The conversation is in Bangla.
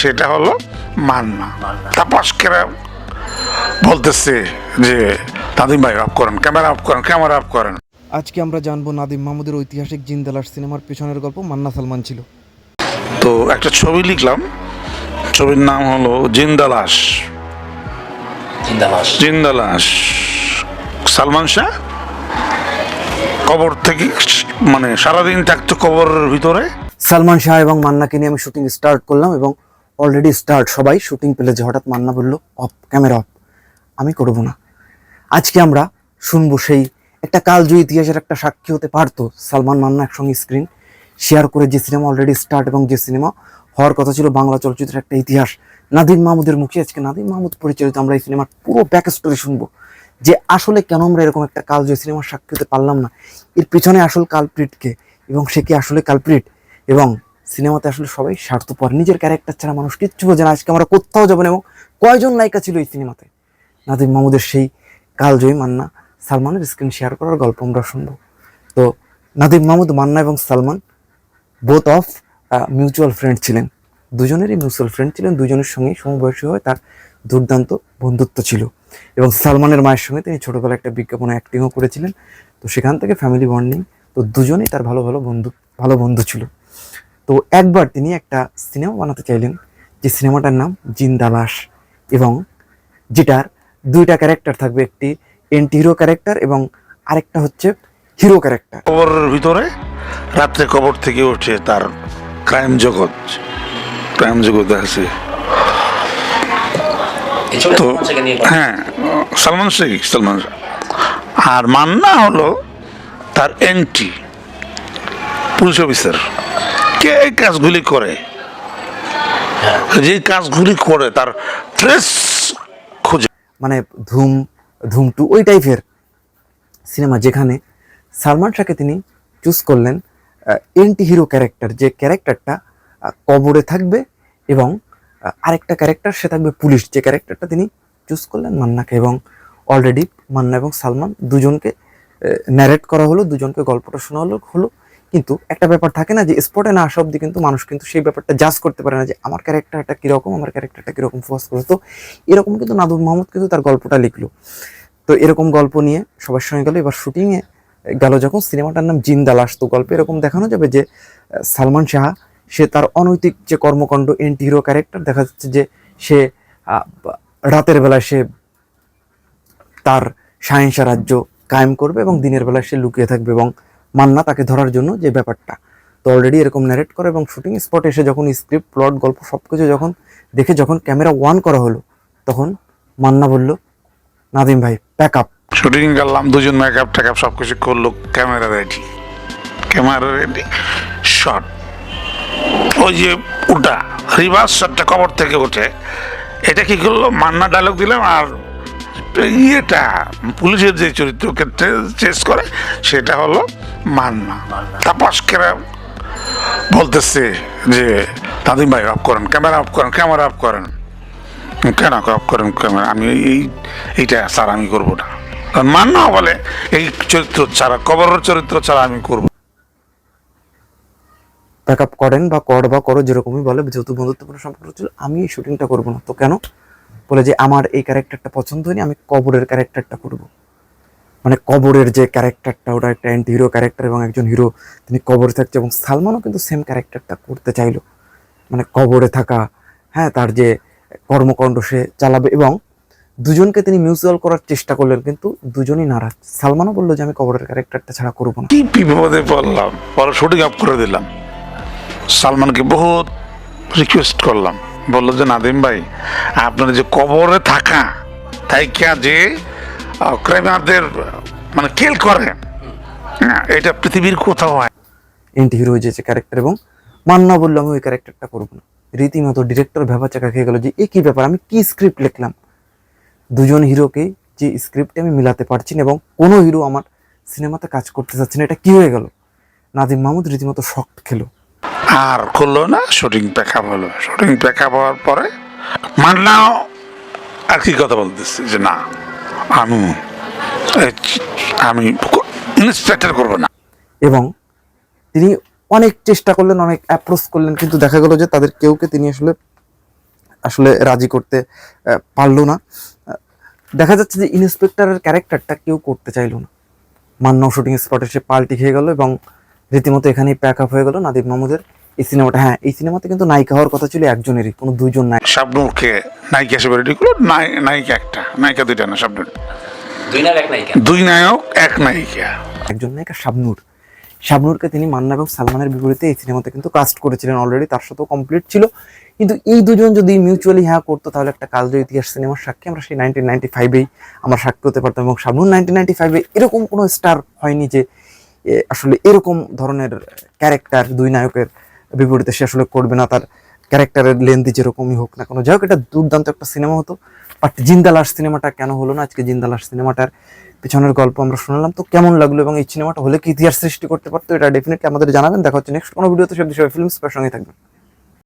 সেটা হলো মান্না। তাপাসকেরা বলতেছে যে নাদিম ভাই অফ করেন ক্যামেরা অফ করেন ক্যামেরা অফ করেন। আজকে আমরা জানব নাদিম মাহমুদের ঐতিহাসিক জিন্দালাস সিনেমার পেছনের গল্প মান্না সালমান ছিল। তো একটা ছবি লিখলাম। ছবির নাম হলো জিন্দালাস জিন্দাবাস জিন্দালাস সালমান শাহ? কবর থেকে মানে সারাদিন থাকতো কবরের ভিতরে। সালমান শাহ এবং মান্নাকে নিয়ে আমি শুটিং স্টার্ট করলাম এবং অলরেডি স্টার্ট সবাই শুটিং পেলেছে হঠাৎ মান্না বলল অফ ক্যামেরা অফ আমি করব না। আজকে আমরা শুনব সেই একটা কালজয়ী ইতিহাসের একটা সাক্ষী হতে পারতো, সালমান মান্না একসঙ্গে স্ক্রিন শেয়ার করে যে সিনেমা অলরেডি স্টার্ট এবং যে সিনেমা হওয়ার কথা ছিল বাংলা চলচ্চিত্রের একটা ইতিহাস। নাদিম মাহমুদের মুখে আজকে নাদিম মাহমুদ পরিচালিত আমরা এই সিনেমার পুরো ব্যাক স্টোরি শুনব। যে আসলে কেন আমরা এরকম একটা কালজয়ী সিনেমার সাক্ষী হতে পারলাম না? এর পিছনে আসল কালপ্রিটকে এবং সে কি আসলে কালপ্রিট এবং সিনেমাতে আসলে সবাই স্বার্থপর। নিজের ক্যারেক্টার ছাড়া মানুষ কিচ্ছু বোঝে না। আজকে আমরা কোথাও যাব না এবং কয়জন নায়িকা ছিল এই সিনেমাতে? নাদিম মাহমুদের সেই কালজয়ী মান্না, সালমানের স্ক্রিন শেয়ার করার গল্প আমরা শুনব। তো নাদিম মাহমুদ, মান্না এবং Salman both of mutual friend ছিলেন। দুজনেরই মিউচুয়াল ফ্রেন্ড ছিলেন। দুজনের সঙ্গেই সমবয়সী হয়ে তার দুর্দান্ত বন্ধুত্ব ছিল। এবং সালমানের মায়ের সঙ্গে তিনি ছোটবেলায় একটা বিজ্ঞাপনে অ্যাক্টিংও করেছিলেন। তো সেখান থেকে ফ্যামিলি বন্ডিং তো দুজনেই তার ভালো ভালো বন্ধু ভালো বন্ধু ছিল। তো একবার তিনি একটা সিনেমা বানাতে চাইলেন যে সিনেমাটার নাম জিন্দালাস এবং যেটার দুইটা ক্যারেক্টার থাকবে একটি এন্টি হিরো ক্যারেক্টার এবং আরেকটা হচ্ছে হিরো ক্যারেক্টার। কবরের ভিতরে রাত্রে কবর থেকে উঠে তার ক্রাইম জগৎ ক্রাইম জগৎ আছে। তো? হ্যাঁ সালমান শেখ সালমান আর মান্না হলো তার এন্টি পুলিশ অফিসার। কে এই কাজগুলি করে? যে কাজগুলি করে তার ট্রেস খুঁজে। মানে ধুম ধুম টু ওই টাইপের সিনেমা যেখানে সালমান শাহকে তিনি চুজ করলেন এন্টি হিরো ক্যারেক্টার যে ক্যারেক্টারটা কবরে থাকবে এবং আরেকটা ক্যারেক্টার সে থাকবে পুলিশ, যে ক্যারেক্টারটা তিনি চুজ করলেন মান্নাকে এবং অলরেডি মান্না এবং সালমান দুজনকে ন্যারেট করা হলো, দুজনকে গল্পটা শোনা হলো হলো। কিন্তু একটা ব্যাপার থাকে না যে স্পটে না আসা অব্দি কিন্তু মানুষ কিন্তু সেই ব্যাপারটা জাজ করতে পারে না যে আমার ক্যারেক্টারটা কীরকম, আমার ক্যারেক্টারটা কীরকম ফোকাস করে। তো এরকম কিন্তু নাদুর মাহমুদ কিন্তু তার গল্পটা লিখলো। তো এরকম গল্প নিয়ে সবার সঙ্গে গেলো। এবার শুটিংয়ে গেল যখন সিনেমাটার নাম জিন্দাল আসতো গল্পে এরকম দেখানো যাবে যে সালমান শাহ, সে তার অনৈতিক যে কর্মকাণ্ড এন্টি হিরো ক্যারেক্টার দেখা যাচ্ছে যে সে রাতের বেলায় সে তার সাহেন্সা রাজ্য কায়েম করবে এবং দিনের বেলায় সে লুকিয়ে থাকবে এবং মান্না তাকে ধরার জন্য যে ব্যাপারটা। তো অলরেডি এরকম ন্যারেট করে এবং শুটিং স্পটে এসে যখন স্ক্রিপ্ট প্লট গল্প সব কিছু যখন দেখে যখন ক্যামেরা ওয়ান করা হলো, তখন মান্না বলল, নাদিম ভাই প্যাক আপ শুটিং করলাম, দুজন মেকআপ টেকআপ সব কিছু করল camera ready camera ready shot ওই যে উঠা রিভার্স শটটা কবর থেকে উঠে এটা কি করল? মান্না ডায়লগ দিলাম আর ইয়েটা, পুলিশের যে চরিত্রকে চেস করে, সেটা হলো মান্না। তাপাসকেরা বলতেছে যে, নাদিম ভাই অফ করেন ক্যামেরা অফ করেন ক্যামেরা অফ করেন। কেন অফ করেন ক্যামেরা আমি এই, এইটা স্যার আমি করব না। কারণ মান্না বলে, এই চরিত্র ছাড়া, কবরের চরিত্র ছাড়া আমি করব প্যাক আপ করেন বা কর বা করো, যেরকমই বলে যেহেতু বন্ধুত্বপূর্ণ সম্পর্ক ছিল, আমি এই শুটিংটা করব না। তো কেন? বলে যে, আমার এই ক্যারেক্টারটা পছন্দ হয়নি, আমি কবরের ক্যারেক্টারটা করব। মানে কবরের যে ক্যারেক্টারটা ওটা একটা অ্যান্টি হিরো ক্যারেক্টার এবং একজন হিরো তিনি কবরে থাকছে এবং সালমানও কিন্তু সেম ক্যারেক্টারটা করতে চাইলো। মানে কবরে থাকা হ্যাঁ তার যে কর্মকাণ্ড সে চালাবে এবং দুজনকে তিনি মিউচুয়াল করার চেষ্টা করলেন, কিন্তু দুজনই নারাজ। সালমানও বলল যে, আমি কবরের ক্যারেক্টারটা ছাড়া করব না। কি বিপদে পড়লাম? পরে শুটিং অফ করে দিলাম। সালমানকে বহুত রিকোয়েস্ট করলাম। বলল যে নাদিম ভাই আপনার যে কবরে থাকা তাই কে যে ক্রাইমারদের মানে কেল করে? হ্যাঁ, এটা পৃথিবীর কোথাও হয় এন্টি হিরো যে ক্যারেক্টার এবং মান্না বলল আমি ওই ক্যারেক্টারটা করব না। রীতিমতো ডিরেক্টর ভেবা চাকা খেয়ে গেল যে এ কি ব্যাপার? আমি কি স্ক্রিপ্ট লিখলাম? দুজন হিরোকে যে স্ক্রিপ্টে আমি মিলাতে পারছি না এবং কোনো হিরো আমার সিনেমাতে কাজ করতে চাচ্ছে না এটা কি হয়ে গেল? নাদিম মাহমুদ রীতিমতো শখ খেলো। আর করল না, শুটিং প্যাকআপ হলো। শুটিং প্যাকআপ হওয়ার পরে মান্নাও আর কি কথা বলতেছে যে, না, আমি আমি ইন্সপেক্টর করব না। এবং তিনি অনেক চেষ্টা করলেন, অনেক অ্যাপ্রোচ করলেন, কিন্তু দেখা গেল যে তাদের কেউকে তিনি আসলে আসলে রাজি করতে পারল না। দেখা যাচ্ছে যে ইন্সপেক্টরের ক্যারেক্টারটা কেউ করতে চাইলো না। মান্নাও শুটিং স্পটে সে পাল্টি খেয়ে গেল এবং রীতিমতো এখানেই প্যাক আপ হয়ে গেল নাদিব মাহমুদের এই সিনেমাটা হ্যাঁ এই সিনেমাতে কিন্তু নায়িকা হওয়ার কথা ছিল একজনেরই কোনো দুইজন নাই। শাবনুরকে নায়িকা হিসেবে রেডি করল নায়িকা একটা নায়িকা দুইটা না শাবনুর। দুই নায়ক এক নায়িকা। দুই নায়ক এক নায়িকা। একজন নায়িকা শাবনূর। শাবনূরকে তিনি মান্না এবং সালমানের বিপরীতে এই সিনেমাতে কিন্তু কাস্ট করেছিলেন অলরেডি তার সাথেও কমপ্লিট ছিল। কিন্তু এই দুজন যদি মিউচুয়ালি হ্যাঁ করতো তাহলে একটা কালজয়ী ইতিহাস সিনেমার সাক্ষী আমরা সেই নাইনটিন নাইনটি ফাইভেই আমরা সাক্ষী হতে পারতাম এবং শাবনূর নাইনটিন নাইনটি ফাইভে এরকম কোনো স্টার হয়নি যে এ, আসলে এরকম ধরনের ক্যারেক্টার দুই নায়কের বিপরীতে সে আসলে করবে না, তার ক্যারেক্টারের লেন্দি যেরকমই হোক না কোনো। যাই হোক এটা দুর্দান্ত একটা সিনেমা হতো বাট জিন্দালাস সিনেমাটা কেন হলো না? আজকে জিন্দালাস সিনেমাটার পিছনের গল্প আমরা শুনলাম, তো কেমন লাগল এবং এই সিনেমাটা হলে কি ইতিহাস সৃষ্টি করতে পারতো, এটা ডেফিনেটলি আমাদের জানাবেন। দেখা হচ্ছে নেক্সট কোনো ভিডিওতে সব বিষয়ে ফিল্মস সঙ্গে থাকবেন।